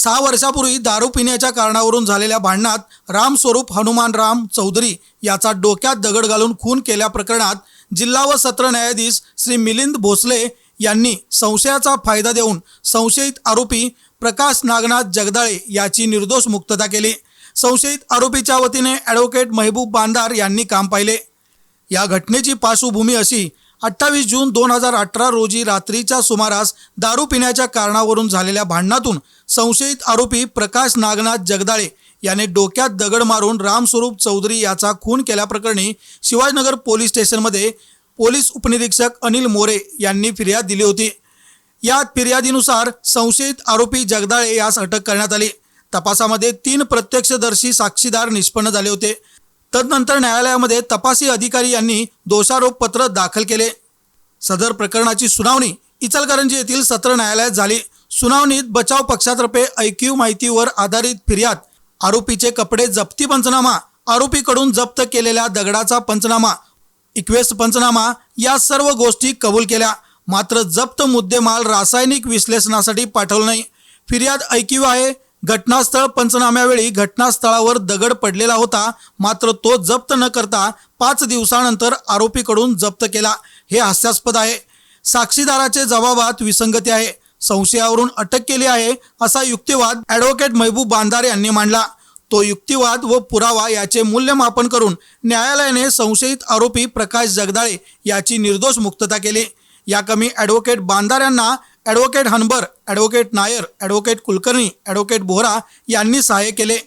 सहा वर्षापूर्वी दारू पिण्याच्या कारणावरून झालेल्या भांडणात रामस्वरूप हनुमान राम चौधरी याचा डोक्यात दगड घालून खून केल्या प्रकरणात जिल्हा व सत्र न्यायाधीश श्री मिलिंद भोसले यांनी संशयाचा फायदा देऊन संशयित आरोपी प्रकाश नागनाथ जगदाळे याची निर्दोष मुक्तता केली. संशयित आरोपीच्या वतीने ॲडव्होकेट महबूब बांदार यांनी काम पाहिले. या घटनेची पार्श्वभूमी अशी अठ्ठावीस जून दोन हजार अठरा रोजी रात्रीच्या सुमारास दारू पिण्याच्या कारणावरून झालेल्या भांडणातून संशयित आरोपी प्रकाश नागनाथ जगदाळे याने डोक्यात दगड मारून रामस्वरूप चौधरी याचा खून केल्याप्रकरणी शिवाजीनगर पोलीस स्टेशनमध्ये पोलीस उपनिरीक्षक अनिल मोरे यांनी फिर्याद दिली होती. या फिर्यादीनुसार संशयित आरोपी जगदाळे यास अटक करण्यात आली. तपासामध्ये तीन प्रत्यक्षदर्शी साक्षीदार निष्पन्न झाले होते. तदनंतर न्यायालयामध्ये तपासी अधिकारी यांनी दोषारोपपत्र दाखल केले. सदर प्रकरणाची सुनावणी इचलकरंजी येथील सत्र न्यायालयात झाली. सुनावणीत बचाव पक्षातर्फे ऐकीव माहितीवर आधारित फिर्याद आरोपीचे कपडे जप्ती पंचनामा आरोपीकडून जप्त केलेल्या दगडाचा पंचनामा इक्वेस्ट पंचनामा या सर्व गोष्टी कबूल केल्या. मात्र जप्त मुद्देमाल रासायनिक विश्लेषणासाठी पाठवलं नाही. फिर्याद ऐकीव आहे. घटनास्थळ पंचनाम्यावेळी घटनास्थळावर दगड पडलेला होता. मात्र तो जप्त न करता पाच दिवसानंतर आरोपीकडून जप्त केला. हे हास्यास्पद आहे. साक्षीदाराचे जबाबात विसंगती आहे. संशयावरून अटक केली आहे असा युक्तिवाद ॲडव्होकेट महबूब बांधार यांनी मांडला. तो युक्तिवाद व पुरावा याचे मूल्यमापन करून न्यायालयाने संशयित आरोपी प्रकाश जगदाळे याची निर्दोष मुक्तता केली. या कमी ॲडव्होकेट बांधार यांना advocate Hanbar advocate Nair advocate Kulkarni advocate Bohra यांनी सहाय्य केले.